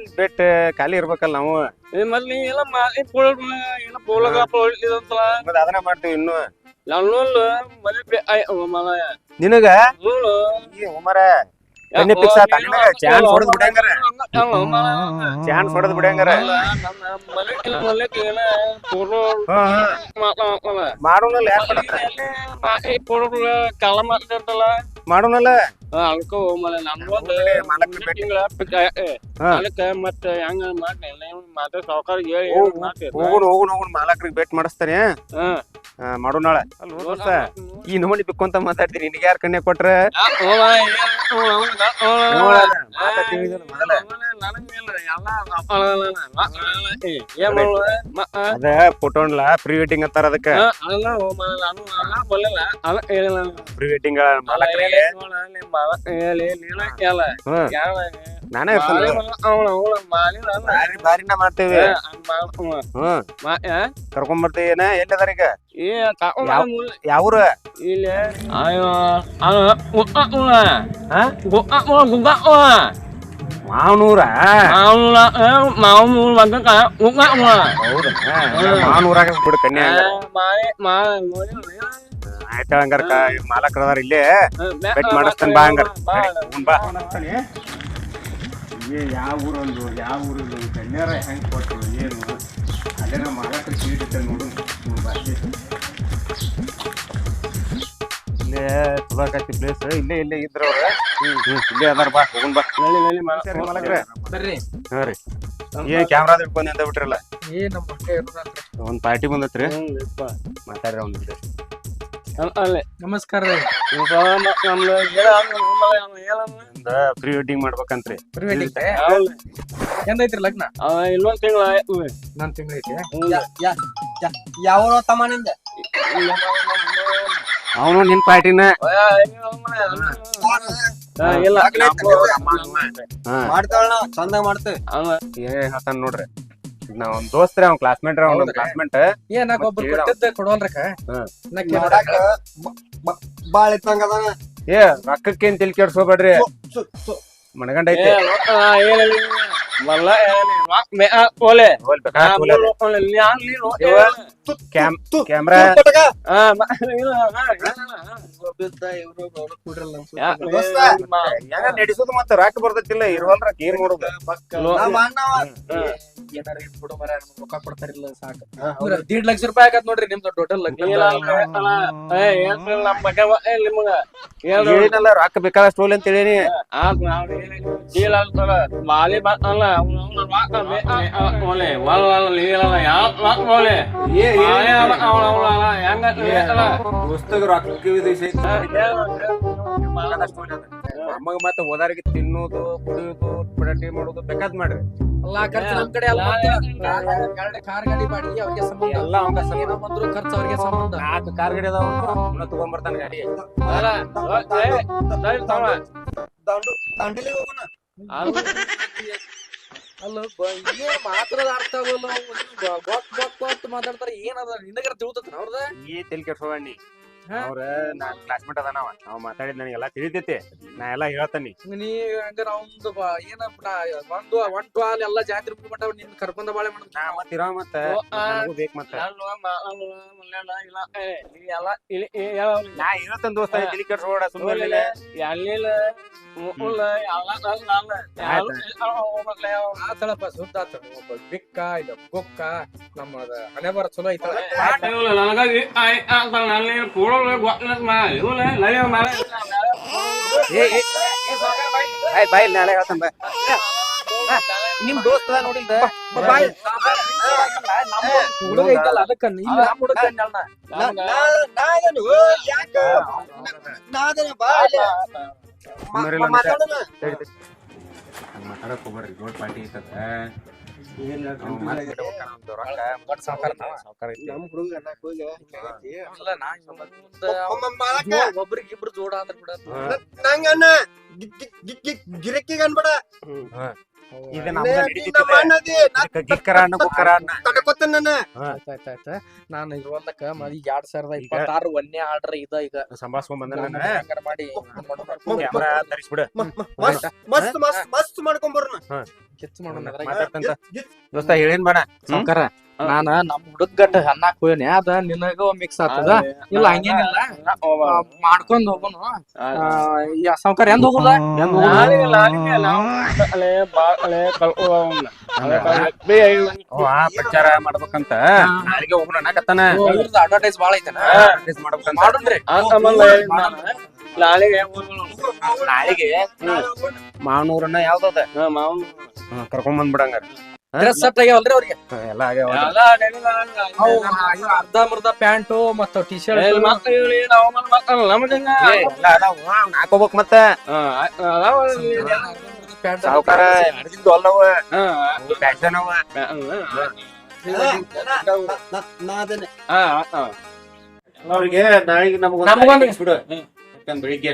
ಎಲ್ಲಿ ಬೆಟ್ಟ ಖಾಲಿ ಇರ್ಬೇಕಲ್ಲ ನಾವು? ಮತ್ತೆ ನೀ ಎಲ್ಲ ಮಾಡಿ ಪೋಳ ಎಲ್ಲ ಪೋಲಗ ಪೋಳ ಇದಂತಲ್ಲ ಮತ್ತೆ ಅದನ್ನ ಮಾಡ್ತೀವಿ ಇನ್ನು. ನಾನು ನಿನಗ? ನೋಡು ಈ ಉಮರ ಕಣ್ಣಿ ಪಿಕ್ಸ್ ಆತ. ಚಾನ್ಸ್ ಹೊಡೆದ್ ಬಿಡಂಗಾರ. ಚಾನ್ಸ್ ಹೊಡೆದ್ ಬಿಡಂಗಾರ. ಮಾಡೋನಲ್ಲ ಯಾಕೆ ಕಾಲ ಮಾಡ್ತಿರ್ತಲ್ಲ ಮಾಡೋನಲ್ಲ? ಅಲ್ಕೋ. ತಿಂಗಳ ಹಾ. ಅದಕ್ಕೆ ಮತ್ತೆ ಹೆಂಗ ಮಾಡಿ ಮಾತ್ರ ಸಾವುಕಾರ ಹೇಳಿ ಹೋಗುಣ ಹೋಗುಣ ಹೋಗುಣ ಮಾಲಕ್ರಿಗೆ ಭೇಟ್ ಮಾಡಿಸ್ತಾನೆ. ಮಾಡೋಣ ಅಲ್ಲ ಈ ನಮನಿ ಬಿಕ್ಕೊಂತ ಮಾತಾಡ್ತೀನಿ ನಿನಗೆ ಯಾರು ಕಣ್ಣೆ ಕೊಟ್ರ ಮಾತಾಡ್ತೀನಿ ಇದನ್ನ ಮೊದಲ. ಅದ ಫೋಟೋನ್ಲ ಪ್ರೀ ವೆಡ್ಡಿಂಗ್ ಅಂತಾರ ಅದಕ್ಕ ಪ್ರೀ ವೆಡ್ಡಿಂಗ್ ಮಾಲಕ್ರಿಗೆ ಹ್ಮ್ ನಾನೇ ಬಾರಿನ ಮಾಡ್ತೇವೆ ಕರ್ಕೊಂಡ್ ಕರ್ಕೊಂಡ್ ಬರ್ತೀನ ಎಲ್ಲಿದಾರ ಈಗ ಯಾವ್ರ ಇಲ್ಲಿ ಮಾವನೂರ ಮಾವೂರು ಬಂದ ಮಾವನೂರಾಗ ಬಿಡು ಕನ್ಯಾ ಆಯ್ತ ಹಂಗಾರ ಮಾಲಕ್ರ ಅದಾರ ಇಲ್ಲೇ ಬೆಟ್ ಮಾಡಿಸ್ತಾನೆ ಬಾ ಹಂಗಾರ ಬಾ ಏ ಯಾವ ಊರೊಂದು ಯಾವ ಊರೊಂದು ಕನ್ಯಾರ ಹೆಂಗೆ ಕೊಟ್ಟರು ಏನು? ಅಲ್ಲೇ ನಮ್ಮ ಸೀಟ್ ಇಟ್ಟ ನೋಡು ಬಾಕಿ. ಇಲ್ಲೇ ಸುಧಾಕತ್ತಿ ಪ್ಲೇಸ್ ಇಲ್ಲೇ ಇಲ್ಲೇ ಇದ್ರ ಅವ್ರ. ಇಲ್ಲೇ ಅದಾರ ಬಾ ಹೋಗುನ್ ಬಾ. ಮಾಲಕ್ರೆ. ಬರ್ರಿ. ಹಾ ರೀ. ಏನ್ ಕ್ಯಾಮ್ರಾ ಹಿಡ್ಕೊಂಡ್ ಅಂತ ಬಿಟ್ರಲ್ಲ? ಏ ನಮ್ಮ ಒಂದ್ ಪಾರ್ಟಿ ಬಂದತ್ರಿ? ಮಾತಾಡ್ರಿ ಒಂದ್ ಅಲ್ಲೇ. ನಮಸ್ಕಾರ ರೀ. ಪ್ರೀ ವೆಡ್ಡಿಂಗ್ ಮಾಡ್ಬೇಕಂತ್ರಿ. ಪ್ರೀ ವೆಡ್ಡಿಂಗ್ ಎಂದೈತ್ರಿ ಲಗ್ನ? ಇನ್ನೊಂದ್ ತಿಂಗಳ ನಾನ್ ತಿಂಗಳೈತಿ ಯಾವ ತಮ್ಮ ನಿಂದ? ಅವನು ನಿನ್ ಪಾರ್ಟಿನ. ಇಲ್ಲ. ಮಾಡ್ತಾಳ ಚಂದ ಮಾಡ್ತೇವೆ. ಏ ಹೇಳ್ತಾನ ನೋಡ್ರಿ. ನಾವ್ ಒಂದ್ ದೋಸ್ತ್ರಿ ಅವ್ನ್ ಕ್ಲಾಸ್ಮೇಟ್ ಅವ್ನ ಹೌದ್ರಾ? ಕ್ಲಾಸ್ಮೇಟ್ ಏ ನಾಕ್ ಒಬ್ರು ಕೊಟ್ಟಿದ್ದ ಕೊಡೋಲ್ರಕ. ನಾ ನೋಡಾಕ ಬಾಳ ಇತ್ತಂಗ ಅದಾನ. ಏ ರೊಕ್ಕಕ್ಕೇನ್ ತಿಳಿ ಕೆಡ್ಸ್ಕೊಬೇಡ್ರಿ ಮಣಗಂಡ ಐತಿ. ಕ್ಯಾಮ್ರಾ. ಹೆಂಗ ನಡೆಸೋದು ಮತ್ತ ರಾಕ್ ಬರ್ತೈತಿಲ್ಲ ಇರುವಲ್ ರೊಕ್ಕ ಏನ್ ಮಾಡೋದು ದೀಡ್ ಲಕ್ಷ ರೂಪಾಯಿ ಆಗತ್ ನೋಡ್ರಿ ನಿಮ್ದು ಟೋಟಲ್ ಲಗ್ನ ಏನಿಲ್ಲ ರಾಕ್ ಬೇಕಾದಷ್ಟು ಸ್ಟೋಲ್ ಅಂತ ಹೇಳೀನಿ. ದೋಸ್ತಗ ರೊಕ್ಕ ನಮಗ ಮತ್ತೆ ಓದಾರಿಗೆ ತಿನ್ನೋದು ಕುಡಿಯೋದು ಪಟಾಟಿ ಮಾಡೋದು ಬೇಕಾದ್ ಮಾಡ್ರಿ. ಎಲ್ಲಾ ಖರ್ಚು ನಮ್ ಕಡೆ ಅಲ್ಲ ಕಾರ್ ಗಾಡಿ ಮಾಡಿ ಅವ್ರಿಗೆ ಸಂಬಂಧ ಎಲ್ಲ ಅವಂಗ ಏನೋ ಬಂದ್ರು ಖರ್ಚು ಅವ್ರಿಗೆ ಸಂಬಂಧ. ನಾಲ್ಕು ಕಾರ್ ಗಾಡಿ ಅದಾವ ತಗೊಂಡ್ ತಗೊಂಡ್ಬರ್ತಾನ ಗಾಡಿ. ದಂಡು ದಂಡಲಿ ಹೋಗೋಣ. ಅಲ್ಲ ಏನ್ ಮಾತ್ರದ ಅರ್ಥ ಆಗಲ್ಲ. ಗೊತ್ತ ಗೊತ್ತ ಗೊತ್ತ ಮಾತಾಡ್ತಾರ. ಏನದ ನಿನಗರ ತಿಳ್ತದ ಅವ್ರದ? ಈ ತೆಲ್ ಹೋಗಣ್ಣಿ? ಅವ್ರ ನಾನ್ ಕ್ಲಾಸ್ಮೇಟ್ ಅದಾನ ಅವ ಮಾತಾಡಿದ್ ಎಲ್ಲಾ ತಿಳಿತೈತಿ. ನಾ ಎಲ್ಲಾ ಹೇಳ್ತಾನಿ. ನೀ ಹಂಗಾರ ಅವಂದು ಬ- ಏನ ಒಂದು ಒನ್ ಟು ಆಲ್ ಎಲ್ಲಾ ಜಾತ್ರೆ ಮುಗ್ಬಿಟ್ಟಾವ ನಿನ್ ಕರ್ಕೊಂಡ ಬಾಳೆ ಮಾಡ ನಾ ಮತ್ ಇರೋ ಮತ್ತ. ನನಗೂ ಬೇಕ್ ಮತ್ತ ಎಲ್ಲ ನಾ. ಹೇಳ್ತಾನ ದೋಸ್ತ ತಿಳಿ ಕೆಡ್ಸೋಡ ಸುಮ್ಮನೆ ಆತಳಪ್ಪ ಸುದ್ದ ಒಬ್ಬ ಬಿಕ್ಕ ಇದ ಗೊಕ್ಕ ನಮ್ಮದ ಹಣೆ ಬರ ಚಲೋ ಐತಳ. ನನಗಾಗಿ ನಾನು ಬಾಯ್ ಬಾಯ್ ನಾಳೆ ಹೇಳ್ತಾನ ಬಾ ನಿಮ್ ದೋಸ್ತ ಅದ ನೋಡಿಲ್ದ ಬಾಯ್. ಹುಡುಗ ಐತಲ್ಲ ಅದಕ್ಕ ಇಲ್ಲ ಹುಡುಗ ಯಾಕ? ನಾದೇನು ಮಾತಾಡಕ್ ಹೋಗ್ಬಾರ್ರಿ ದೊಡ್ಡ ಪಾರ್ಟಿ ಐತದ ಒಬ್ರಿಗಿಬ್ರು ಜೋಡ ಅಂದ್ರ ಬಿಡ ನಂಗಣ್ಣ ಗಿ- ಗಿ- ಗಿ- ಗಿ- ಗಿರಕಿಗೆ ಅನ್ಬೇಡ. ಈಗ ನಾನು. ಇರುವಂತಕ್ಕ ಮದಿ ಎರಡ್ ಸಾವಿರದ ಇಪ್ಪತ್ತಾರು ಒಂದೇ ಆರ್ಡರ್ ಇದ ಈಗ. ಸಂಭಾಳ್ಸ್ಕೊಂಡ್ ಬಂದ ಮಾಡಿ ಕ್ಯಾಮ್ರಾ ತರಿಸ್ಬಿಡು. ಮಸ್ತ್ ಮಸ್ತ್ ಮಸ್ತ್ ಮಾಡ್ಕೊಂಬರ್ನ ಮಾಡೋಣ ದೋಸ್ತ ಹೇಳಿನ್ ಬೇಡ ಸಾವ್ಕಾರ. ನಾನ ನಮ್ ಹುಡುಗ ಗಟ್ಟ ಅನ್ನಕ್ ಹೋಯ್ನಿ ಅದ ನಿನಗ ಮಿಕ್ಸ್ ಆಗ್ತದ? ಇಲ್ಲ ಹಂಗೇನಿಲ್ಲ. ಮಾಡ್ಕೊಂಡ್ ಹೋಗೋನು. ಸಾವುಕಾರ ಎಂದ್ ಹೋಗುದ? ಪ್ರಚಾರ ಮಾಡ್ಬೇಕಂತ? ಯಾರಿಗೆ ಹೋಗೋಣ ಅನ್ನಕತ್ತಾನ ಅಡ್ವರ್ಟೈಸ್ ಬಾಳ ಐತನ? ಅಡ್ವರ್ಟೈಸ್ ಮಾಡ್ಬೇಕಂತ. ನಾನು. ನಾಳೆಗೆ. ನಾಳೆಗೆ? ಮಾವನೂರನ್ನ ಯಾವ್ದದ? ಹಾ, ಮಾವನ್ ಕರ್ಕೊಂಡ್ ಬಂದ್ಬಿಡಂಗ ಡ್ರೆಸ್ ಸೆಟ್ ಆಗ್ಯಾವಲ್ರಿ ಅವ್ರಿಗೆ? ಎಲ್ಲ ಆಗ್ಯಾವ ಎಲ್ಲ ನೆನೆದ- ಅವು ಇವು ಅರ್ಧ ಮರ್ಧ ಪ್ಯಾಂಟು ಮತ್ತ ಟಿ ಶರ್ಟ್ ಎಲ್ಲ ಅದಾವ ಹಾಕೋಬೇಕ್ ಮತ್ತ. ಸಾವುಕಾರ ಅಲ್ಲವ. ಫ್ಯಾಷನ್ ಅವ. ಅವ್ರಿಗೆ ನಾಳೆಗೆ ನಮಗೊಂದು- ಬಿಡು. ಬೆಳಿಗ್ಗೆ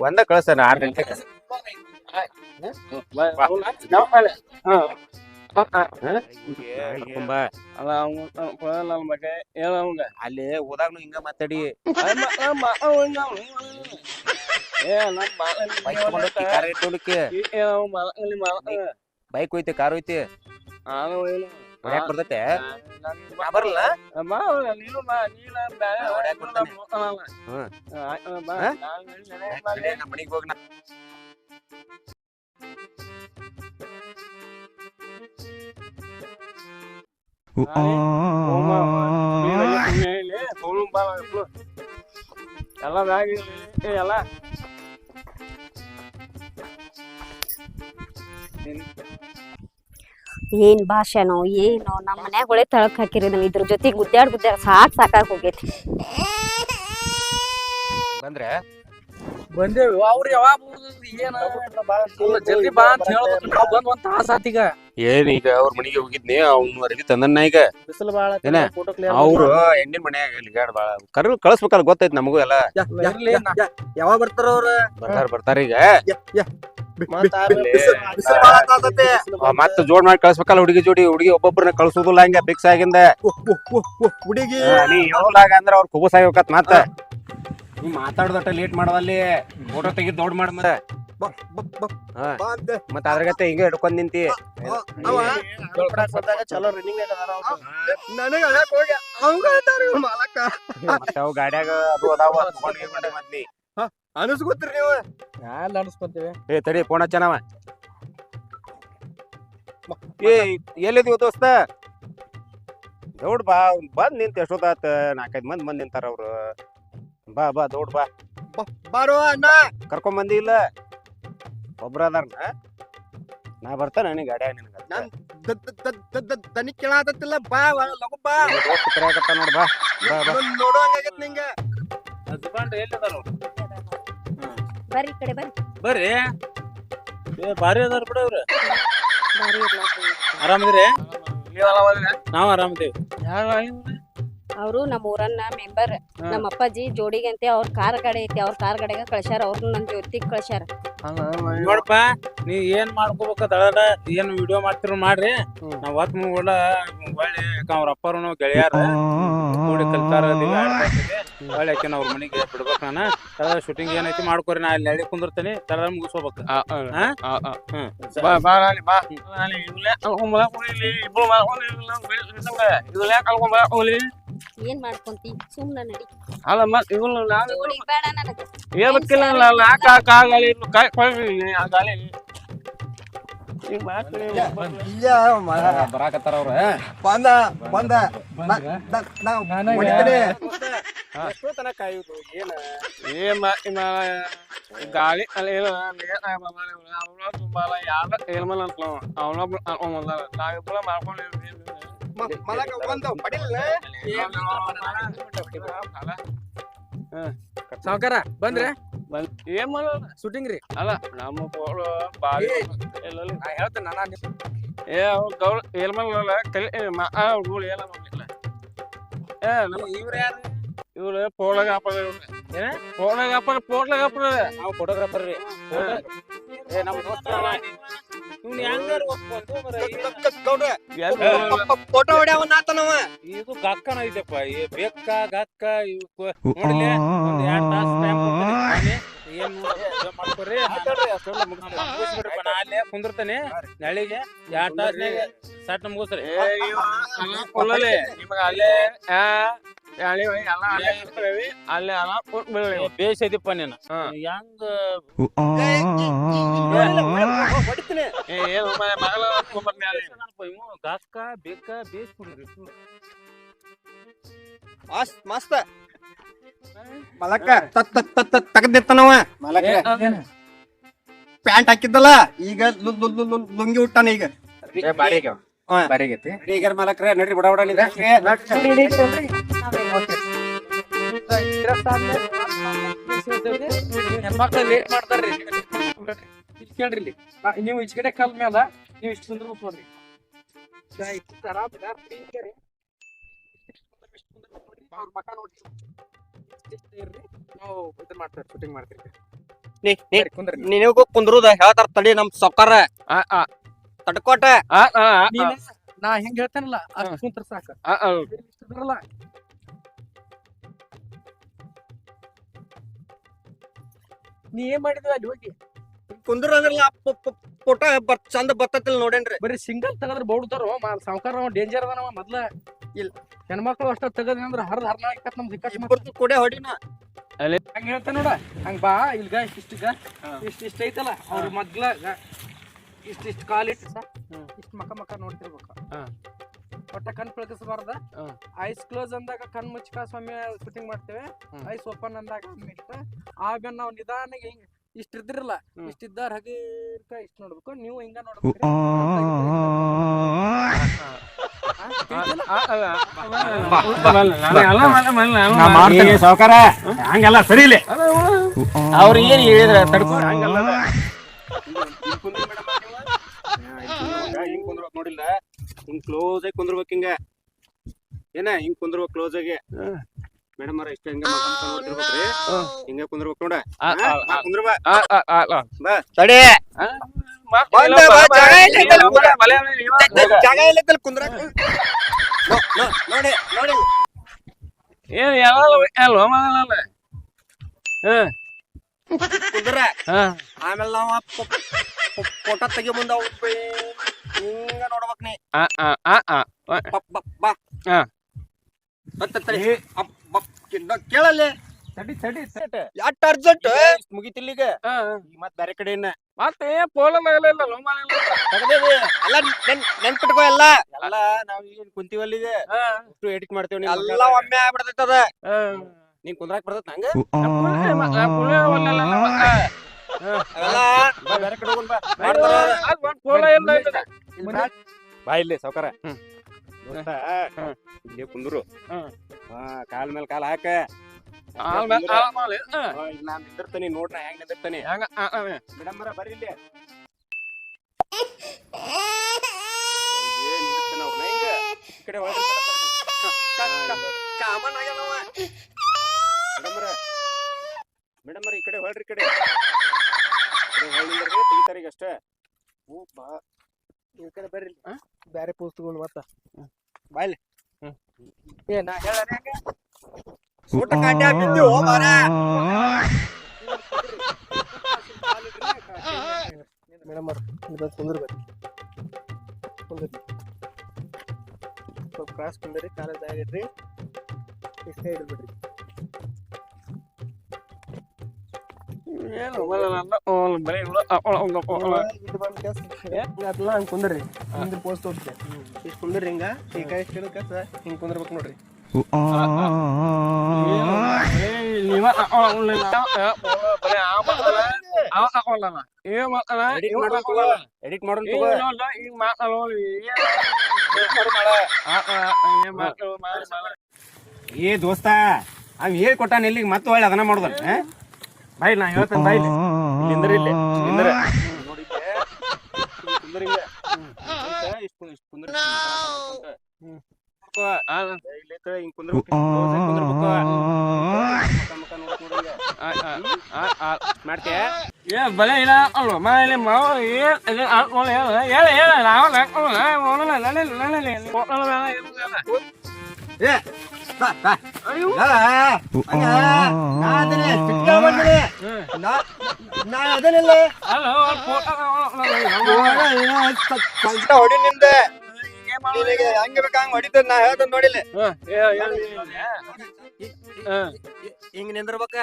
ಒಂದ ಕಳ್ಸ ಆರ್ ಗಂಟೆಗೆ ಅಲ್ಲ ಹೋದಾಗ್ನು ಹಿಂಗ ಮಾತಾಡಿ ಬೈಕ್ ಹೋಯ್ತಿ ಕಾರ್ ಹೋಯ್ತಿ ಹೊಡ್ಯಾಕ್ ಬರ್ತೈತೆ ಬರಲ್ಲ ಮನಿಗ್ ಹೋಗ್ನ ಎಲ್ಲ ಬ್ಯಾಗ್ ಎಲ್ಲ ಏನ್ ಭಾಷೆನೋ, ಏನೋ ನಮ್ಮ ಮನ್ಯಾಗ ಒಳ್ಳೆ ತಳಕ್ ಹಾಕಿರಿ ನಮ್ ಇದ್ರ ಜೊತೆ ಗುದ್ದಾಡ್ ಗುದ್ದಾಡ್ ಸಾಕ್ ಸಾಕಾಗ್ ಹೋಗೈತಿ. ಬಂದ್ರೆ ಬಂದೇವಿ. ಅವ್ರು ಯಾವಾಗ ಏನ ಜಲ್ದಿ ಬಾ ಅಂತ ಹೇಳ್ಬೇಕು. ನಾವು ಬಂದ್ ಒಂದ್ ತಾಸ ಆತೀಗ ಏನ್ ಈಗ ಅವ್ರ ಮನಿಗೆ ಹೋಗಿದ್ನಿ ಅವ್ನ ಅರ್ಬಿ ತಂದನ್ನ ಈಗ. ಬಿಸಿಲು ಬಾಳ ಏನ? ಫೋಟೋ ಕ್ಲಿಯರ್ ಅವ್ರು ಹೆಣ್ಣಿನ ಮನ್ಯಾಗ ಲಿಗಾಡ್ ಬಾಳ ಕರ್ ಕಳ್ಸ್ಬೇಕಲ್ಲ ಗೊತ್ತೈತಿ ನಮಗೂ ಎಲ್ಲ. ಯಾವಾಗ ಬರ್ತಾರ ಅವ್ರ? ಬರ್ತಾರ ಬರ್ತಾರ ಈಗ. ಮತ್ತ ಜೋಡ್ ಮಾಡಿ ಕಳ್ಸ್ಬೇಕಲ್ಲ ಹುಡುಗಿ ಜೋಡಿ ಹುಡುಗಿ ಒಬ್ಬೊಬ್ಬರನ್ನ ಕಳ್ಸೋದಿಲ್ಲ ಹಂಗ ಫಿಕ್ಸ್ ಆಗಿಂದ. ಹುಡುಗಿ. ಅಂದ್ರ ಅವ್ರ ಕುಬಸ್ ಆಗ್ಬೇಕತ್ ಮತ್ತ ನೀ ಮಾತಾಡ್ದಟ ಲೇಟ್ ಮಾಡವಲ್ಲಿ ಫೋಟೋ ತೆಗಿದ್ ದೊಡ್ಡ ಮಾಡ ಮತ್ತೆ. ಬ- ಬ- ಬ- ಹಾ. ಬಾ ಅಂತೆ. ಮತ್ತ ಅದ್ರಗತ್ತೆ ಹಿಂಗ ಹಿಡ್ಕೊಂಡ್ ನಿಂತಿ. ಚಲೋ ರನ್ನಿಂಗ್. ನನಗ ಹೋಗಿ. ಅವಂಗ ಮಾಲಕ. ಮತ್ತ ಅವ್ ಗಾಡ್ಯಾಗ ಅದು ಅದಾವ ಮತ್ ನೀ ಅನಸ್ಕೊತ್ರಿ ನೀವು. ಅನ್ಸ್ಕೊಂತೀವಿ. ಏ ತಡಿ ಫೋನ್ ಹಚ್ಚನವ ಏ ಎಲ್ಲಿದೀವ ದೋಸ್ತ? ದೌಡ್ ಬಾ ಬಂದ್ ನಿಂತ ಎಷ್ಟೊತ್ತಾತ ನಾಲ್ಕೈದು ಮಂದಿ ಬಂದ್ ನಿಂತಾರ ಅವ್ರು. ಬಾ ಬಾ ದೌಡ್ ಬಾ. ಬ- ಬಾರೋ ಅಣ್ಣ. ಕರ್ಕೊಂಡ್ ಬಂದಿ ಇಲ್ಲ. ಒಬ್ರ ಅದಾರ್ನ ನಾ. ಬರ್ತಾನ ನನಗೆ ಗಾಡ್ಯಾಗ ನಿನಗ ನಾನ್ ದನಿ ಕೇಳಾತತ್ತಿಲ್ಲ ಬಾ ಲಗು ಬಾ. ದೋಸ್ತ ಕರೆಯಾಕತ್ತ ನೋಡ್ ಬಾ ಬಾ ಬಾ. ನೋಡ್- ಹಂಗಾಗತ್ ನಿಂಗ. ಹಸ್ಬೆಂಡ್ ಎಲ್ಲಿ ಅದಾರ ಬರ್ರಿ ಈ ಕಡೆ ಬರ್ರಿ. ಬರ್ರಿ. ಏ ಭಾರಿ ಅದಾರ ಬಿಡ ಅವ್ರ. ಆರಾಮದಿರಿ ಇರ್ಲಾರ್ದು. ಆರಾಮದ್ರಿ ನಾವ್ ಆರಾಮದೇವಿ ಅವ್ರು ನಮ್ಮ ಊರನ್ನ ಮೆಂಬರ್ ನಮ್ಮ ಅಪ್ಪಾಜಿ ಜೋಡಿಗೆ ಅಂತ ಅವ್ರ ಕಾರ್ ಗಾಡಿ ಐತಿ ಅವ್ರ ಕಾರ್ ಗಾಡಿಗೆ ಕಳ್ಸ್ಯಾರ ಅವ್ರನ್ನ ನನ್ ಜೊತೆಗ್ ಕಳ್ಸ್ಯಾರ. ನೋಡಪ್ಪ ನೀ ಏನ್ ಮಾಡ್ಕೋಬೇಕ ದಳದ ಏನ್ ವಿಡಿಯೋ ಮಾಡ್ತಿರೋ ಮಾಡ್ರಿ. ನಾವ್ ಹೊತ್ ಮುಗುಳ ಒಳ್ಳೆ ಅವ್ರ ಅಪ್ಪರು ಗೆಳೆಯಾರ. ನೋಡಿ ಕಲ್ತಾರ. ಒಳ್ಳೆ ಆಕಿನ ಅವ್ರ ಮನೆಗೆ ಬಿಡ್ಬೇಕು ನಾನು. ತರ ಶೂಟಿಂಗ್ ಏನೈತಿ ಮಾಡ್ಕೊರಿ ನಾ ಅಲ್ಲಿ ಹಳ್ಳಿ ಕುಂದಿರ್ತೀನಿ. ತಳ ಮುಗಿಸ್ಬೇಕು ಬಾ ಬಾ ನಾಳೆ ಬಾ. ನಾಳೆ ಇವ್ಲೆ ಕರ್ಕೊಂಡ್ ಬಾ ಹೋಗ್ಲಿ, ಇಬ್ರು ಮಾಡ್ಕೊಂಡು ಇವ್ನ ಬೆಳ್- ಇದ್ದಂಗ ಇವ್ಲೆ ಬಾ ಹೋಗ್ಲಿ. ಏನ್ ಮಾಡ್ಕೊಂತಿ? ಸುಮ್ನ ನಡಿ. ಅಲ್ಲ ಮತ್ ಇವ್ನು ನಾನು ಜೋಡಿ ಬೇಡ ನನಗ. ಹೇಳ್ಬೇಕಿಲ್ಲ ನಾನು ಆ ಕಾ ಕಾ ಗಾಳಿ ಕಾಯ್ ಕೊಳ್ರಿ ಆ ಗಾಳಿ ಈಗ ಮಾಡ್ತೀನಿ ಇಲ್ಲ ಮ- ಬರಾಕತ್ತಾರ ಅವ್ರ ಬಂದ ಬಂದ. ನಾ- ನಾ- ನಾ ಹೊಡಿತೀನಿ. ಎಷ್ಟೋ ತನಕ ಕಾಯುದು? ಏನ? ಏ ಮ- ಮ- ಗಾಳಿ ಅಲ್ಲಿ ಇಲ್ಲ ಅವಳ ತುಂಬಾಲ ಯಾರ ಏಳ್ಮಲ್ ಅಂತ ಅವನೊಬ್ರು ಅನ್ಕೊಂಬಂದಾರ ನಾವಿಬ್ಬರ ಮಾಡ್ಕೊಂಡಿರ್ತೀವಿ ಮ- ಮಲಕ ಬಂದು ಬಡಿಲ್ಲ ಸಾವ್ಕಾರ ಬಂದ್ರೆ? ಏನ್ ಶೂಟಿಂಗ್ ರೀ. ಅಲ್ಲ ನಮ್ಮ ಪೋಳು ಬಾವಿ ನಾ ಹೇಳ್ತೇನೆ ನಾನ ಏ ಅವ್ರು ಗೌಳ ಮಲ್ಲ ಕಲಿ ಮಾಡ್ಲಿಲ್ಲ ಏ ನಮ್ಮ ಇವ್ರು ಯಾರು? ಇವ್ರು ಫೋಟೋಗ್ರಾಫರ್ ಏನ ಪೋಟೋ ಫೋಟೋಗ್ರಾಫರ್ ನಾವು ಫೋಟೋಗ್ರಾಫರ್ ರೀ. ಏ ನಮ್ಮ ದೋಸ್ತ ಫೋಟೋ ಹೊಡ್ಯಾವನ್ನ ಆತನವ. ಇದು ಗಕ್ಕನ ಐತಪ್ಪ ಈ ಬೆಕ್ಕ ಗಕ್ಕ ಇವ್ ನೋಡ್ಲಿ ಒಂದ್ ಎರಡ್ ತಾಸ್ ಕೊಡ್ತೀನಿ. ಮಾಡ್ಕೊರಿ ನಾ ಅಲ್ಲೇ ಕುಂದಿರ್ತಾನೆ ನಾಳೆಗೆ ಎರಡ್ ತಾಸ್ನಾಗ ಸಟ್ ಮುಗಿಸ್ರಿ. ನಿಮಗ ಅಲ್ಲೇ ಅಲ್ಲೇ ಅಲ್ಲೇ ಅಲ್ಲ ಕೊಟ್ ಬಿಡ್ರಿ ಬೇಸ್ ಮಗಳ ನೀನು. ಹೆಂಗ? ಹೊಡಿತೀನಿ ಏ ಏನು ಮನೆ ಮಗಳ ಅನ್ಕೊಂಬರ್ನಿ ಅಲ್ಲಿ ಗಕ್ಕ ಬೆಕ್ಕ ಬೇಸ್ ಬಿಡ್ರಿ ಮಸ್ತ್ ಮಸ್ತ್ ಮಲಕ್ಕ ಪ್ಯಾಂಟ್ ಹಾಕಿದ್ದಲ್ಲ ಈಗ ಲು- ಲು- ಲು- ಲು- ಲುಂಗಿ ಉಟ್ಟಾನ ಈಗ. ಬಾರಿಗೆ ಹಾ. ಈಗರ್ ಮಾಲಕ್ರೆ ನಡ್ರಿ ಬಡ ಬಡ. ಹೆಣ್ಮಕ್ಳು ಲೇಟ್ ಮಾಡ್ತಾರ್ರಿ. ಇಲ್ಲಿ ಕೇಳ್ರಿ ಇಲ್ಲಿ. ನಾ- ನೀವು ಈಚೆ ಕಡೆ ಕಾಲ್ ಮ್ಯಾಲ ನೀವು ಇಷ್ಟು ಕುಂದ್ರ ನೋಡ್ರಿ. ಇಷ್ಟು ಕುಂದ್ರ, ಹೇಳ್ತಾರ ತಡಿ ಆ ನಾ ನೀ ಏನ್ ಮಾಡಿದ್ವಿ ಅಲ್ಲಿ ಹೋಗಿ ಫೋಟೋ ಚಂದ ಬರ್ತತಿಲ್ ನೋಡೇನ್ರಿ ಬರೀ ಸಿಂಗಲ್ ತಗದ್ರ ಬೌಡ್ತಾರ ಸಾವುಕಾರ ಡೇಂಜರ್ ಅದಾನವ ಮೊದ್ಲ ಇಲ್ಲ. ಹೆಣ್ಮಕ್ಳು ಅಷ್ಟ ತೆಗದ್ ಅಂದ್ರ ಹರ್ದ ಹರ್ನಾಕತ್ ನಮ್ ಕೊಡೆ ಇಬ್ಬರದು ಕೂಡ ಹೊಡಿನ. ಹಂಗ ಹೇಳ್ತಾನ ನೋಡ ಹಂಗ ಬಾ ಇಲ್ಗ ಇಷ್ಟಿಗ. ಇಷ್ಟ ಇಷ್ಟ ಐತಲ್ಲ ಅವ್ರ ಮಗ್ಲ ಇಷ್ಟ ಇಷ್ಟ ಕಾಲ್ ಸಾ. ಇಷ್ಟ ಮಕ ಮಕ ನೋಡ್ತಿರ್ಬೇಕು. ಒಟ್ಟ ಕಣ್ ಪಳಗಿಸಬಾರ್ದ. ಐಸ್ ಕ್ಲೋಸ್ ಅಂದಾಗ ಕಣ್ ಮುಚ್ಚಕ ಸ್ವಾಮಿ ಶೂಟಿಂಗ್ ಮಾಡ್ತೇವೆ. ಐಸ್ ಓಪನ್ ಅಂದಾಗ ಇಟ್ಟ ಆಗ ನಾವು ನಿಧಾನ ಹಿಂಗ್ ಇಷ್ಟ ಇದ್ದಿರಲ್ಲ ಇಷ್ಟ ಇದ್ದಾರ ಹಗೀರ್ಕ ಇಷ್ಟ ನೋಡ್ಬೇಕು. ನೀವು ಹಿಂಗ ನೋಡ್ಬೇಕು ಮಾಡ್ತೀನಿ ಸಾವುಕಾರ ಹಂಗೆಲ್ಲ ಸರಿ ಇಲ್ಲ ಅವ್ರು ಏನ್ ಹೇಳಿದ್ರ ತಡ್ಕೊ ಹಂಗಲ್ಲ. ಹಿಂಗ್ ಕುಂದ್ರಬೇಕು ನೋಡಿಲ್ಲ ಹಿಂಗ್ ಕ್ಲೋಸ್ ಆಗಿ ಕುಂದ್ರಬೇಕು ಹಿಂಗ ಏನ ಹಿಂಗ್ ಕುಂದ್ರಬೇಕು ಕ್ಲೋಸ್ ಆಗಿ ಮೇಡಮ್ ಅವ್ರ ಇಷ್ಟ ಹಿಂಗ ಹಿಂಗ ಕುಂದ್ರಬೇಕು ನೋಡ ಕುಂದ್ರ ಬಾ ತಡಿ ಜಾಗ ಇಲ್ಲ ಕುಂದ್ರ. ನೋಡಿ ನೋಡಿ ಏನ್ ಎಲ್ಲ ಅಲ್ವ ಕುಂದ್ರ? ಆಮೇಲೆ ನಾವ ಫೋಟೋ ತೆಗಿ ಮುಂದ ಹಿಂಗ ನೋಡ್ಬೇಕ್ ನೀ. ಆ ಆ ಆ ಆ. ಬಾ. ಬತ್ತ ತಡಿ ಸೌಕರ ತಡಿ. ಅರ್ಜೆಂಟ್. ಮುಗಿತಿಲ್ಲ ಈಗ ಮತ್ ಬೇರೆ ಕಡೆ ಇನ್ನ. ಮತ್ತೆ ಪೋಲನ್ ಎಲ್ಲ ನೆನ್ ನೆನ್ಪಿಟ್ಕೋ ಎಲ್ಲ. ಎಲ್ಲ ನಾವ್ ಏನ್ ಕುಂತೀವಲ್ಲ ಈಗ ಅಷ್ಟು ಎಡಿಟ್ ಮಾಡ್ತೇವ್ ನೀನ್ ಎಲ್ಲ ಒಮ್ಮೆ ನೀನ್ ಕುಂದ್ರಾಕ್ ಬರ್ತೈತ್ ಹಂಗ ಅವೆಲ್ಲ ಬಾ ಬೇರೆ ಕಡೆ ಹೋಗೋಣ ಬಾ. ಪೋಲ ಇಲ್ಲ ಇಲ್ಲ. ಬಾ. ಇಲ್ಲಿ ಸಾವ್ಕಾರ. ಹ್ಮ್. ದೋಸ್ತ ಇಲ್ಲಿ ಕುಂದ್ರು. ಹಾ. ಕಾಲ್ ಮೇಲೆ ಕಾಲ್ ಹಾಕ. ನಾನ್ ನಿಂದಿರ್ತೀನಿ ನೋಡ್ರ ಹೆಂಗ್ ನಿಂದಿರ್ತೀನಿ ಹೆಂಗ ಮೇಡಮ್ ಬರ್ರಿ ಇಲ್ಲಿ ಕಡೆ ಒಳಗೆ. ಕಾಮನ್ ಆಗ್ಯಾನವ. ಮೇಡಮ್ರ ಮೇಡಮ್ರ ಈ ಕಡೆ ಹೊಳ್ರಿ ಈ ಕಡೆ. ಈ ಕಡೆ ಹೊಳ್ ನಿಂದ್ರಿ, ತೆಗಿತಾರ ಈಗ ಅಷ್ಟೇ. ಹ್ಞೂ ಬಾ ಈ ಕಡೆ ಬರ್ರಿ ಬ್ಯಾರೆ ಪುಸ್ತಕಗಳು ಮತ್ತ. ಬಾಯ್ಲಿ. ಏ ನಾ ಹೇಳಾರ ಊಟ ಕಾಟ್ಯ ಬಿದ್ದೀವಿ ಮಾರ ಮೇಡಮ್ ಅವ್ರ ಇದು ಕುಂದ್ರಬೇಕು. ಕುಂದ್ರಿ ಸ್ವಲ್ಪ ಕ್ರಾಸ್ ಕುಂದಿರಿ ಕಾಲ ಇಡ್ರಿ ಇಷ್ಟೇ ಇಡ್ಬಿಡ್ರಿ. ಏನು ಬರೀ ಹಂಗ್ ಕುಂದ್ರಿ. ಹಿಂದಿನ ಪೋಸ್ಟ್ ಹೋಗ್ತೆ ಇಷ್ಟು ಕುಂದ್ರಿ ಹಿಂಗ. ಈ ಕೈ ಹಿಂಗೆ ಹಿಂಗ್ ಕುಂದ್ರಬೇಕು ನೋಡ್ರಿ. ಎಡಿಟ್ ಮಾಡೋಣ ಏ ದೋಸ್ತ ಅವ್ ಹೇಳಿ ಕೊಟ್ಟಾನ ಇಲ್ಲಿ ಮತ್ತೆ ಒಳ್ಳೆ ಅದನ್ನ ಮಾಡುದ ಬಾಯ್ ನಾ ಹೇಳ್ತೇನೆ ಬಾಯ್ ಇಲ್ಲಿಂದ್ರ ಇಲ್ಲಿ ಕುಂದ್ರ ಹಿಂಗ ಇಷ್ಟು ಇಷ್ಟು ಕುಂದ್ರ ಕುಂದ್ರಬೇಕು ಹಿಂಗ್. ಮಾಡ್ತೀಯ ಏ ಬಲೆ ಇಲ್ಲ ಅಲ್ವ ಮನೆ ಮಾವ ಏ ಇದು ಹಾಕ್ಕೊಳ್ಳಿ ಹೇಳ ಹೇಳ ಹೇಳ ನಾವು ಹಾಕ್ಕೊಳ್ಳ ಓಡಲ್ಲ ನಲೆ ನಲೆ ಓಡಲ್ಲ ಬೇಡ ಏನು ಬೇಡ ಅಲ್ಲ ಫೋಟೋ ಹೊಡಿ ನಿಂದೆ ನಿನಗೆ ಹೆಂಗ್ ಹಂಗ್ ಹೊಡಿತದ ನಾ ಹೇಳ್ತೇನೆ ನೋಡಿಲ್ಲ ಹಿಂಗ್ ನಿಂದ್ರಬೇಕ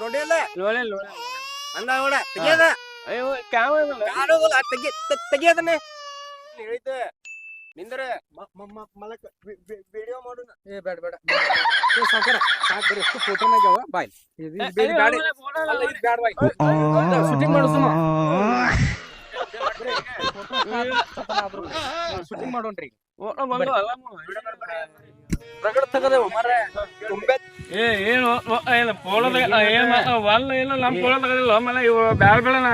ನೋಡಿಲ್ಲ ಅಂದ ನೋಡ ತೆಗಿಯದ ಕಾಣೋದಿಲ್ಲ ತೆಗಿ ತೆಗಿಯದನೆ ಹೇಳಿದ್ದೆ ನಿಂದ್ರ ವಿಡಿಯೋ ಮಾಡೋಣ ಏ ಬೇಡ ಬೇಡ ಏ ಸಾವ್ಕಾರ ಸಾಕ್ ಬರೀ ಎಷ್ಟು ಫೋಟೋನ ಆಗ್ಯಾವ ಬಾಯ್ ಬೇಡ ಬಾಯ್ ಶೂಟಿಂಗ್ ಮಾಡು ಸುಮ್ಮ ಶೂಟಿಂಗ್ ಮಾಡೋಣ್ರಿ ರಗಡ್ ತಗದೇವು ಮರ ಏ ಏನು ಏನು ಪೋಲದ ಏನು ಒಲ್ಲ ಇಲ್ಲ ನಮ್ಮ ಪೋಲ ತಗದಿಲ್ಲ ಆಮೇಲೆ ಇವು ಬ್ಯಾಳ ಬೇಡ ನಾ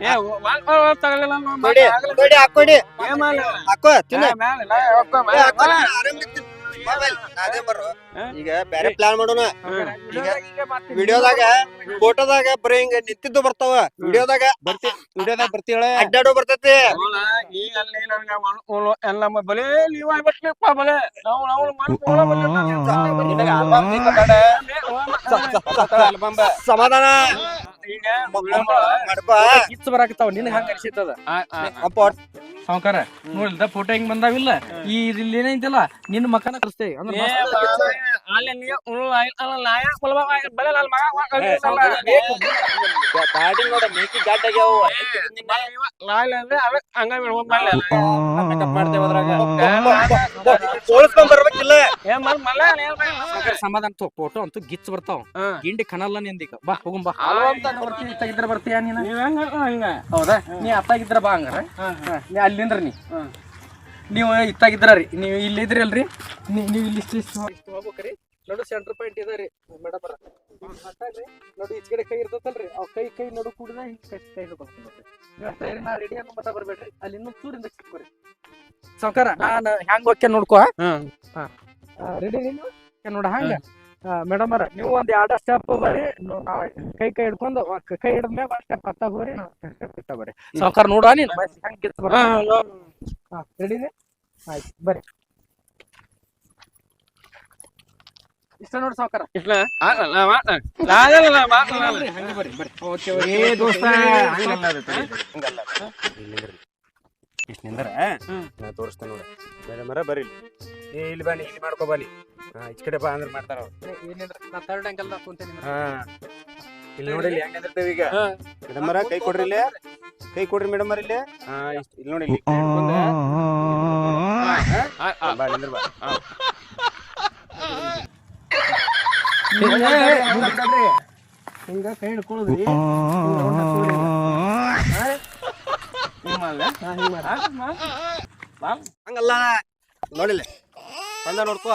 ಏ ಒಲ್ ತಗಲಿಲ್ಲ ನೋಡಿ ನೋಡಿ ಹಾಕೊಡಿ ಏ ಮಾಡ ಹಾಕೋ ತಿನ್ನ ಮೇಲೆ ಹಾಕೋ. ಮೊಬೈಲ್ ಅದೇ ಬರೋ ಈಗ ಬೇರೆ ಪ್ಲಾನ್ ಮಾಡೋಣ. ವಿಡಿಯೋದಾಗ ಫೋಟೋದಾಗ ಬರೀ ಹಿಂಗ ನಿಂತಿದ್ದು ಬರ್ತಾವ. ವಿಡಿಯೋದಾಗ ಬರ್ತಿ ವಿಡಿಯೋದಾಗ ಬರ್ತೀಳ ಅಡ್ಡಾಡೋ ಬರ್ತೈತಿ. ಈಗ ಬಲೇ ನೀವು ಆಗ್ಬಿಟ್ಲಪ್ಪ ಬಲೆ ನಾವು ನಾವು ಸಮಾಧಾನ. ಈಗ ಮಾಡ್ಕೋ ಕಿಚ್ಚ ಬರಾಕತ್ತಾವ. ನಿನ್ ಹಂಗ ಅನ್ಸಿತ್ತದ ಅಪ್ಪ ಸಾವ್ಕಾರ ನೋಡಿಲ್ದ? ಫೋಟೋ ಹಿಂಗ್ ಬಂದಾವಿಲ್ಲ? ಈ ಇಲ್ಲಿ ಏನೈತಿಲ್ಲ? ನಿನ್ನ ಮಕನ ಕರ್ಸ್ತೇವೆ ಅಂದ್ರೆ ಸಮಾಧಾನ ಫೋಟೋ ಅಂತೂ ಗಿಚ್ಚ ಬರ್ತಾವ ಗಿಂಡಿ ಕಣಲ್ಲ ನಿಂದೀಗ ಬಾ ಹೋಗುಂಬ ಬಾ ಇತ್ತಾಗಿದ್ರ ಬರ್ತೀಯ ನೀನು ಹೌದಾ ನೀ ಅತ್ತಾಗಿದ್ರ ಬಾ ಹಂಗಾರ ಹಾ, ನೀ ಅಲ್ಲಿಂದ್ರ ನೀ ನೀವು ಇತ್ತಾಗಿದ್ರ ರೀ ನೀವು ಇಲ್ಲಿದ್ರಿ ಅಲ್ರಿ ನೀವು ಇಲ್ಲಿ ಇಷ್ಟು ಇಷ್ಟು ಹೋಗ್ಬೇಕ್ರಿ ನಡು ಸೆಂಟರ್ ಪಾಯಿಂಟ್ ಇದೆ ರೀ. ಮೇಡಮ್ ನೋಡಿ ಈಚೆ ಕಡೆ ಕೈ ಇರ್ತೈತಲ್ರಿ. ಅವ್ ಕೈ ಕೈ ನಡು ಕೂಡಿದ ಹಿಂಗೆ ಕೈ ಕೈ ಹಿಡ್ಕೊಂಡ್ ರೆಡಿ ಅನ್ನೋ ಮತ ಬರ್ಬೇಡ್ರಿ. ಅಲ್ಲಿ ಇನ್ನೊಂದ್ ಚೂರಿಂದ ಸಿಕ್ಕೋರಿ. ಸಾವ್ಕಾರ ನಾನು ಹ್ಯಾಂಗ್ ಓಕೆ ನೋಡ್ಕೋ. ರೆಡಿ ನೀವು ನೋಡ ಹಂಗ. ಮೇಡಮ್ ಅವ್ರ ನೀವು ಒಂದ್ ಎರಡ ಸ್ಟೆಪ್ ಬರ್ರಿ ನಾವ್ ಕೈ ಕೈ ಹಿಡ್ಕೊಂಡು ಕೈ ಕೈ ಮ್ಯಾಗ ಒಂದ್ ಸ್ಟೆಪ್ ಹತ್ತ ಹೋಗ್ರಿ ಇತ್ತ ಬರ್ರಿ ಸಾವ್ಕಾರ ನೋಡ ನೀನ್? ಬರ್ರಿ ಆಯ್ತು ಬರ್ರಿ ಇಷ್ಟ ನೋಡಿ ಸಾವ್ಕಾರ. ಬರ್ರಿ ಬರ್ರಿ ಇಷ್ಟ ನಿಂದ್ರ? ನಾ ತೋರಿಸ್ತೇನೆ ನೋಡ. ಬರ್ರಿ ಇಲ್ಲಿ. ಬನ್ನಿ ಇಲ್ಲಿ ಮಾಡ್ಕೊ ಬನ್ನಿ ಈಚ ಕಡೆ ಬಾ ಅಂದ್ರೆ ಮಾಡ್ತಾರ ಅವ್ರು ಏನಿದ್ರ ನಾ ಥರ್ಡ್ ಆಂಗಲ್ ಕುಂತೇನಿ ಹಾ ಇಲ್ಲಿ ನೋಡಿ ಇಲ್ಲಿ ಹೆಂಗ್ ನಿಂದಿರ್ತೇವೆ ಈಗ ಮೇಡಮ್ ಕೈ ಕೊಡ್ರಿ ಇಲ್ಲಿ ಕೈ ಕೊಡ್ರಿ ಮೇಡಮ್ ಅವ್ರ ಇಲ್ಲಿ ಹಾ ಇಷ್ಟ್- ಇಲ್ಲಿ ನೋಡಿ ಇಲ್ಲಿ ಕೈ ಹಿಡ್ಕೊಂಡ ಬಾ ನಿಂದ್ರ ಬಾ ಹಾ. ಹಿಂಗ ಕೈ ಹಿಡ್ಕೊಳ್ಳೋದ್ರಿ ಹಂಗಲ್ಲ ನೋಡಿಲ್ಲ ಬಂದ ನೋಡ್ಕೋ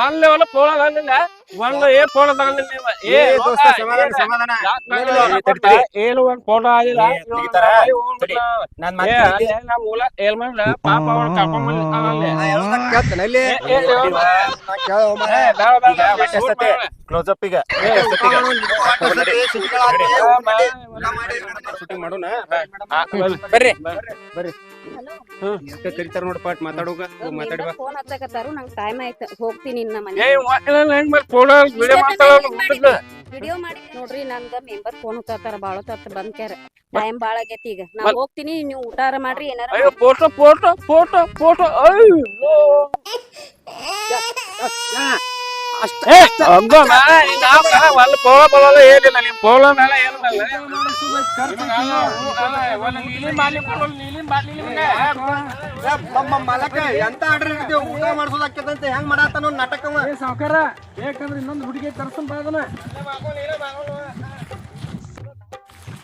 ಒಂದ್ ಲೆವೆಲ್ ಪೋಳ ತಗೊಂಡಿಲ್ಲ. ಒಂದ್ ಏ ಪೋಳ ತಗೊಂಡಿಲ್ಲ. ಏ ದೋಸ್ತ ಸಮಾಧಾನ. ಏನು ಒಂದ್ ಫೋಟೋ ಆಗಿಲ್ಲ. ನಾನ್ ಮೂಲ ಏಳ್ ಮಂದಿ ಪಾಪ ಅವ್ರ ಕರ್ಕೊಂಡ್. ಮಾಡು. ಕ್ಲೋಸ್ ಅಪ್ ಈಗ. ಶೂಟಿಂಗ್ ಮಾಡೋಣ. ಬರ್ರಿ. ಬರ್ರಿ. ಕರಿತಾರ ನೋಡಪ್ಪ ಅಟ್ ಮಾತಾಡೋಗ ಮಾತಾಡಿ ಬಾ ಫೋನ್ ಹಚ್ಚಕತ್ತಾರು ನಂಗ್ ಟೈಮ್ ಆಯ್ತು ಹೋಗ್ತೀನಿ ಇನ್ನ ಮನೆ. ಏ ಹೆಂಗ್ ವಿಡಿಯೋ ವಿಡಿಯೋ ಮಾಡಿ ನೋಡ್ರಿ ನಂದ ಮೆಂಬರ್ ಫೋನ್ ಹತ್ತಾರ ಬಾಳ ಹೊತ್ತ ಬಂದ್ ಕ್ಯಾರ. ಟೈಮ್ ಬಾಳ ಆಗೈತಿ ಈಗ. ನಾ ಹೋಗ್ತೀನಿ ನೀವು ಊಟಾರ ಮಾಡ್ರಿ ಏನಾರ ಅಯ್ಯೋ ಫೋಟೋ ಫೋಟೋ ಫೋಟೋ ಫೋಟೋ ಅಯ್ಯೋ. ಏನಿಲ್ಲ ನಿಮ್ ಮೇಲೆ ನಮ್ಮ ಮಲಕ ಎಂತ ಆರ್ಡರ್ ಇರ್ತೀವಿ ಊಟ ಮಾಡ್ಸೋದಾಕ್ಯದಂತೆ ಹೆಂಗ್ ಮಾಡತ್ತಾನ ನಾಟಕ ಸಾವುಕಾರ ಬೇಕಂದ್ರೆ ಇನ್ನೊಂದು ಹುಡುಗಿ ತರ್ಸನ್ ಬಾ ಅದನ್ನ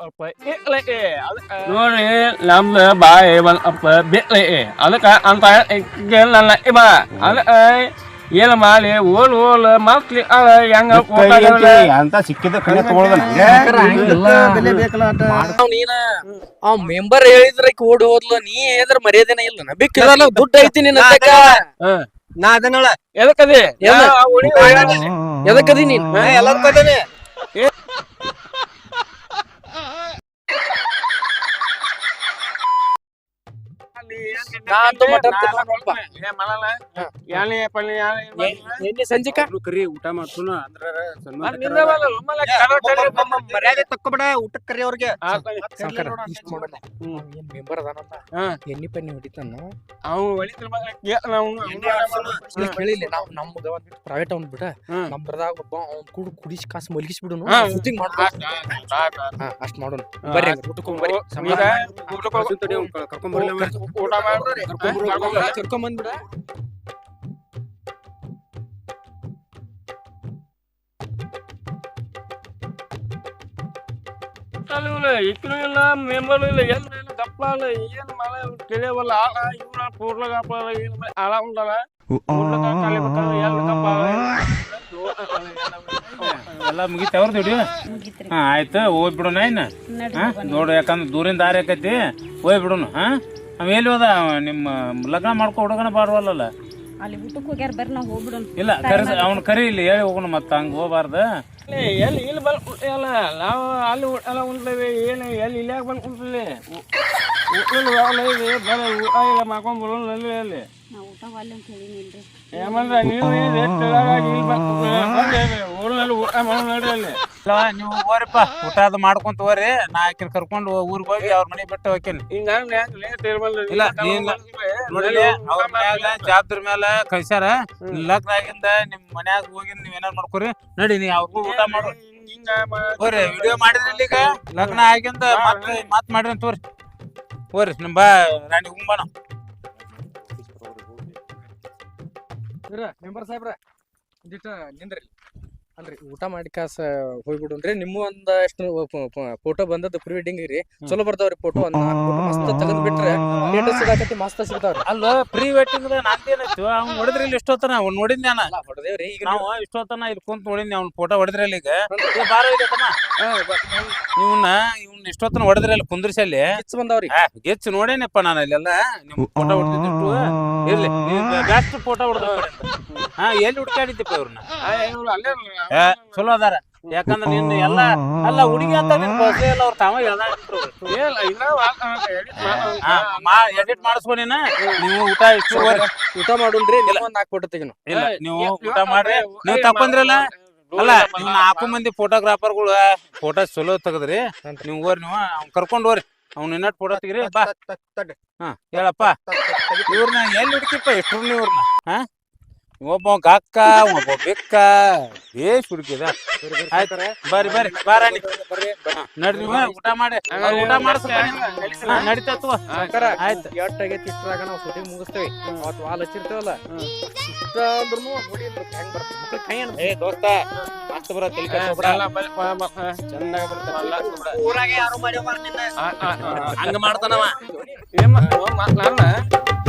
ಏನ್ ನೋಡಿ ನಮ್ದು ಬಾಯಿ ಒಂದ್ ಅಪ್ಪ ಬಿಡ್ಲಿ ಅದಕ್ಕೆ ಅಂತ ನನ್ನ ಇಬ ಅದಕ್ಕೆ ಏನ್ ಮಾಡಿ ಓಲ್ ಓಲ್ ಮಕ್ಳಿ ಅದ ಹೆಂಗ ಅಂತ ಸಿಕ್ಕಿದ ಕಡೆ ತಗೊಳ್ದ ನೀನ ಆ ಮೆಂಬರ್ ಹೇಳಿದ್ರ ಓಡ್ ಹೋದ್ಲು ನೀ ಹೇಳಿದ್ರ ಮರ್ಯಾದೆನ ಇಲ್ಲ. ನಂಬಿಕಿರಲ್ಲ ದುಡ್ಡು ಐತಿ ನಿನ್ನ. ನಾ ಅದನ್ನಳ ಎದಕ್ಕದಿ? ಎದಕ್ಕದಿ ನೀನ್? ಎಲ್ಲಾರು ಕದೇನೆ ನಾ ಅಂತೂ ಮಟನ್ ತಿನ್ನಲ್ಲ ನೋಡ್ಪ. ಎಣ್ಣೆ ಸಂಜಿಕ? ಕರಿ ಊಟ ಮಾಡ್ಸೋಣ ಮರ್ಯಾದೆ ತಕ್ಕೊಬೇಡ ಊಟಕ್ಕೆ ಕರಿ ಅವ್ರಿಗೆ. ಮೆಂಬರ್. ಎಣ್ಣೆ ಪನ್ನಿ ಹೊಡಿತಾನ? ಅವ್ ಇಲ್ಲ ಕೇಳಿಲ್ಲ ನಾವ್ ನಮ್ಗ ಒಂದ್ ಪ್ರೈವೇಟ್ ಅವ್ನ್ ಬಿಟ್ಟ ನಮ್ಮ ನಮ್ ಬ್ರದಾಗ ಒಬ್ಬ ಅವ್ನ್ ಕೂಡ ಕುಡಿಸಿ ಕಾಸು ಮಲಗಿಸಿ ಬಿಡುನು ಹಾ. ಶೂಟಿಂಗ್ ಅಷ್ಟ್ ಮಾಡೋಣ. ಬರ್ರಿ ಊಟಕ್ಕೆ ಬರ್ರಿ. ಕರ್ಕೊಂಡ್ ಬರ್ಲಿ ಊಟ ಮಾಡ್ರಿ ಕರ್ಕೊಂಡ್ ಬಂದ್ಬಿಡ ಇಲ್ಲ ಮೆಂಬರ್ ಇಲ್ಲ ಎಲ್ಲ ಇಲ್ಲ ಇಲ್ಲ ಏನ್ ಮಳೆ ತಿಳಿಯವಲ್ಲ ಆಳ ಇವ್ರ ಕೂರ್ಲಗಪ್ಪ ಏನ್ ಆಳ ಉಂಟಲ್ಲ ಕೂರ್ಲಗ ಎಲ್ಲ ಎಲ್ಲ ಮುಗಿತವ್ರ ದುಡಿ ಹಾ ಆಯ್ತು ಹೋಗ್ಬಿಡೋಣ ಇನ್ನ. ಹಾ? ನೋಡು ಯಾಕಂದ್ರೆ ದೂರಿಂದ ದಾರಿ ಆಕೈತಿ ಹೋಗ್ಬಿಡೋಣ ಹಾ? ಎಲ್ಲಿ ಹೋದ ನಿಮ್ಮ ಲಗ್ನ ಮಾಡ್ಕೊ ಹುಡುಗನ ಬಾರ್ವಲ್ಲ ಅಲ್ಲಿ ಊಟಕ್ಕೆ ಹೋಗ್ಯಾರ ಬರ್ರಿ ನಾವು ಹೋಗ್ಬಿಡೋಣ ಇಲ್ಲ ಕರಿ ಅವ್ನ ಕರಿ ಇಲ್ಲಿ ಹೇಳಿ ಹೋಗೋಣ ಮತ್ತೆ ಹಂಗೆ ಹೋಗ್ಬಾರ್ದು ಎಲ್ಲಿ ಇಲ್ಲಿ ಬಲ್ ನಾವು ಅಲ್ಲಿ ಎಲ್ಲ ಏನು ಎಲ್ಲಿ ಇಲ್ಲಿ ಯಾಕೆ ಬಂದು ಕುಂತಿಲ್ಲಿ ಊಟ ಇದೆ ಬರ ಊಟ ಇಲ್ಲ ಮಾಡ್ಕೊಂಡ್ ಬರೋಣ ಅಲ್ಲಿ ಅಲ್ಲಿ ನಾವು ಊಟ ಅಂತ ಹೇಳಿನಿಲ್ರಿ ಏಮಂದ್ರೆ ನೀವು ಇಲ್ಲಿ ಊರಿನಲ್ಲಿ ಊಟ ನಡ್ರಿ ಅಲ್ಲಿ ನೀವು ಹೋಗ್ರಿಪ್ಪ ಊಟ ಅದು ಮಾಡ್ಕೊಂತ ಹೋಗ್ರಿ ನಾ ಆಕಿನ ಕರ್ಕೊಂಡು ಊರಿಗೆ ಹೋಗಿ ಅವ್ರ ಮನೆ ಬಿಟ್ಟು ಹೋಗ್ತೀನಿ ಇಲ್ಲ, ನೀನ್ ನೋಡಿಲಿ ಅವ್ರ ಮ್ಯಾಲ ಜಾಬ್ದ್ರ ಮ್ಯಾಲ ಕಳ್ಸ್ಯಾರ. ಲಗ್ನ ಆಗಿಂದ ನಿಮ್ ಮನ್ಯಾಗ ಹೋಗಿ ನೀವ್ ಏನಾರ ಮಾಡ್ಕೊರಿ. ನಡಿ ನೀ ಅವ್ರಿಗೂ ಊಟ ಮಾಡು. ಹಿಂಗ ಹೋರಿ ವಿಡಿಯೋ ಮಾಡಿದ್ರಿ ಈಗ ಲಗ್ನ ಆಗಿಂದ ಮತ್ತೆ ಮಾತ್ ಮಾಡ್ರಿ ತೋರಿ ಹೋರಿ. ನಿಮ್ ಬಾ ರಾಣಿ ಗುಂಬಾನ ಮೆಂಬರ್ ಸಾಹೇಬ್ರ ಒಂದಿಟ ನಿಂದ್ರಿ. ಅಲ್ರಿ ಊಟ ಮಾಡಿ ಕಾಸ ಹೋಗ್ಬಿಡುನ್ರಿ ನಿಮ್ಮ ಒಂದಷ್ಟು ಫೋಟೋ ಬಂದದ್ದು ಪ್ರೀ ವೆಡ್ಡಿಂಗ್ ರೀ. ಚಲೋ ಬರ್ತಾವ್ರಿ ಫೋಟೋ ಒಂದ್ ಮಸ್ತ್ ತೆಗೆದ್ ಬಿಟ್ರೆ ಸಿಗಾಕತಿ ಮಸ್ತ್ ಸಿಗ್ತಾವ್ರಿ. ಅಲ್ಲ ಪ್ರೀ ವೆಡ್ಡಿಂಗ್ ನಂದೇನಾಯ್ತು ಅವ್ನು ಹೊಡೆದ್ರಿ ಇಲ್ಲಿ ಇಷ್ಟೊತ್ತನ ಅವ್ನ್ ನೋಡಿದ್ನಿ ನಾನು. ಹೊಡೆದೇವ್ರಿ ಈಗ ನಾವು ಇಷ್ಟೊತ್ತನ ಇಲ್ಲಿ ಕುಂತ ನೋಡಿದ್ನಿ ಅವ್ನ ಫೋಟೋ ಹೊಡೆದ್ರಲ್ಲ ಈಗ. ಬಾರ ಬಾರೋ ಇವ್ನ ತಮ್ಮ. ಇಷ್ಟೊತ್ತನ ಹೊಡೆದ್ರಿ ಅಲ್ಲಿ ಕುಂದ್ರಿಸಿ ಅಲ್ಲಿ. ಕಿಚ್ ಬಂದಾವ್ರಿ. ಗೆಚ್ಚು ನೋಡೇನಪ್ಪ ನಾನು ಅಲ್ಲೆಲ್ಲ ನಿಮ್ ಫೋಟೋ ಹೊಡೆದಿಟ್ಟು ಇರ್ಲಿ ಬೆಸ್ಟ್ ಫೋಟೋ ಹೊಡೆದ ಹಾ ಎಲ್ಲಿ ಹುಡ್ಕಾಡಿದ್ದಪ್ಪ ಇವ್ರನ್ನ? ಅಲ್ಲೇ ಏ, ಚಲೋ ಅದಾರ. ಯಾಕಂದ್ರ ನಿನ್ನ ಎಲ್ಲ ಅಲ್ಲ ಹುಡುಗಿ ಅಂತ ನಿನ್ ಬಸ್ ಎಲ್ಲ ಅವ್ರ ತಾವ ಇಲ್ಲ ಇಲ್ಲ ಎಡಿಟ್ ಮಾಡಿಸ್ಕೊಂಡಿನ ನೀವು ಊಟ ಇಷ್ಟು. ಊಟ ಮಾಡುನ್ರಿ ಒಂದ್ ನಾಲ್ಕು ಫೋಟೋ ತೆಗಿನು. ಇಲ್ಲ ನೀವು ಊಟ ಮಾಡ್ರಿ. ನೀವು ತಕೊಂಡ್ರಲ್ಲ ಅಲ್ಲ ನಿಮ್ಮ ನಾಲ್ಕು ಮಂದಿ ಫೋಟೋಗ್ರಾಫರ್ಗಳು ಫೋಟೋ ಚಲೋ ತೆಗದ್ರಿ ನೀವು ಹೋರಿ ನೀವು ಅವ್ನ್ ಕರ್ಕೊಂಡ್ ಹೋರಿ ಅವ್ನ ಇನ್ನಟ್ ಫೋಟೋ ತೆಗಿರಿ ಬಾ ಹಾ ಹೇಳಪ್ಪ ಇವ್ರನ್ನ ಎಲ್ಲಿ ಹುಡುಕಿಪ್ಪ ಎಷ್ಟು ಇವ್ರನ್ನ ಹಾ ಒಬ್ಬ ಗಕ್ಕ ಒಬ್ಬ ಬೆಕ್ಕ. ಬೇಸ್ ಹುಡುಕಿದ ಆಯ್ತು ಬರ್ರಿ ಬರ್ರಿ ಬಾರಾಣಿ ನಡ್ರಿ ಊಟ ಮಾಡಿ. ಊಟ ಮಾಡಿಸ್ತಾರೆ ನಡೀತತ್ವ ಆಯ್ತು. ಎಷ್ಟ್ ಆಗೈತಿ ಇಷ್ಟ್ರಾಗ ನಾವು ಶೂಟಿಂಗ್ ಮುಗಿಸ್ತೇವೆ. ಅವತ್ತು ವಾಲ್ ಹಚ್ಚಿರ್ತೇವಲ್ಲ? ಇಷ್ಟ ಅಂದ್ರೂ ಕೈ ದೋಸ್ತ ಮಸ್ತ್ ಬರ ತಿಳ್ಕ ಚಂದಾಗ ಬರ್ತಾರ ಊರಾಗೆ ಯಾರು ಮಾಡ್ಯಾವ ನಿನ್ನ? ಹಂಗ ಮಾಡ್ತಾನವ. ಏನ್ ನಾನು